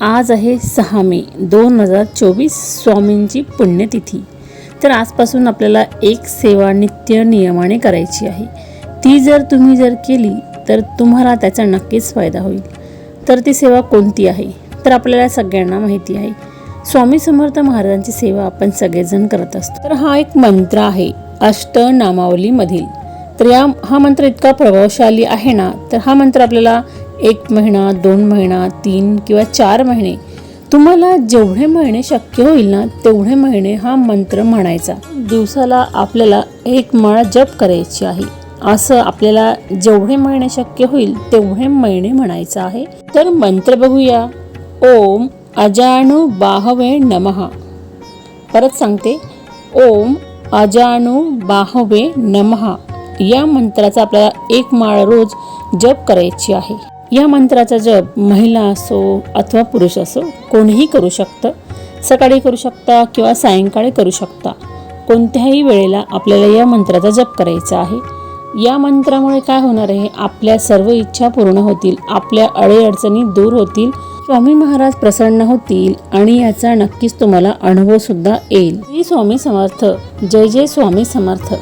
आज आहे सहा मे दोन हजार चोवीस स्वामींची पुण्यतिथी. तर आजपासून आपल्याला एक सेवा नित्य नियमाने करायची आहे. ती जर तुम्ही जर केली तर तुम्हाला त्याचा नक्कीच फायदा होईल. तर ती सेवा कोणती आहे? तर आपल्याला सगळ्यांना माहिती आहे. स्वामी समर्थ महाराजांची सेवा आपण सगळेजण करत असतो. तर हा एक मंत्र आहे अष्ट नामावलीमधील. तर या हा मंत्र इतका प्रभावशाली आहे ना तर हा मंत्र आपल्याला एक महिना दोन महिना तीन किंवा चार महिने. तुम्हाला जेवढे महिने शक्य होईल ना तेवढे महिने हा मंत्र म्हणायचा. दिवसाला आपल्याला एक माळ जप करायची आहे. असं आपल्याला जेवढे महिने शक्य होईल तेवढे महिने म्हणायचं आहे. तर मंत्र बघूया. ओम अजानु बाहवे नमः. परत सांगते. ओम अजानु बाहवे नमः. या मंत्राचा आपल्याला एक माळ रोज जप करायची आहे. या मंत्राचा जप महिला असो अथवा पुरुष असो कोणीही करू शकतं. सकाळी करू शकता किंवा सायंकाळी करू शकता. कोणत्याही वेळेला आपल्याला या मंत्राचा जप करायचा आहे. या मंत्रामुळे काय होणार आहे? आपल्या सर्व इच्छा पूर्ण होतील आपल्या अडीअडचणी दूर होतील स्वामी महाराज प्रसन्न होतील आणि याचा नक्कीच तुम्हाला अनुभव सुद्धा येईल. श्री स्वामी समर्थ. जय जय स्वामी समर्थ.